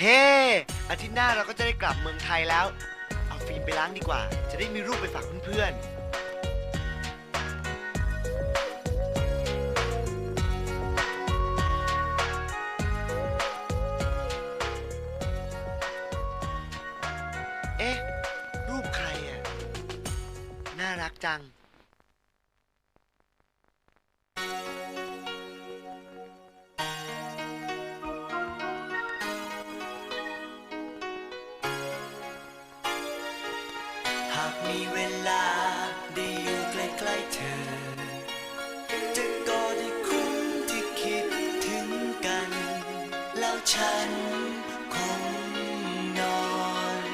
เฮ้ อาทิตย์หน้าเราก็จะได้กลับเมืองไทยแล้ว เอาฟิล์มไปล้างดีกว่า จะได้มีรูปไปฝากเพื่อนๆเอ๊ะ รูปใครอะ น่ารักจังากมีเวลาได้อยู่ใกล้ๆเธอ จะกอดได้คุ้มที่คิดถึงกัน แล้วฉันคงนอน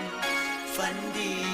ฝันดี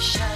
shine.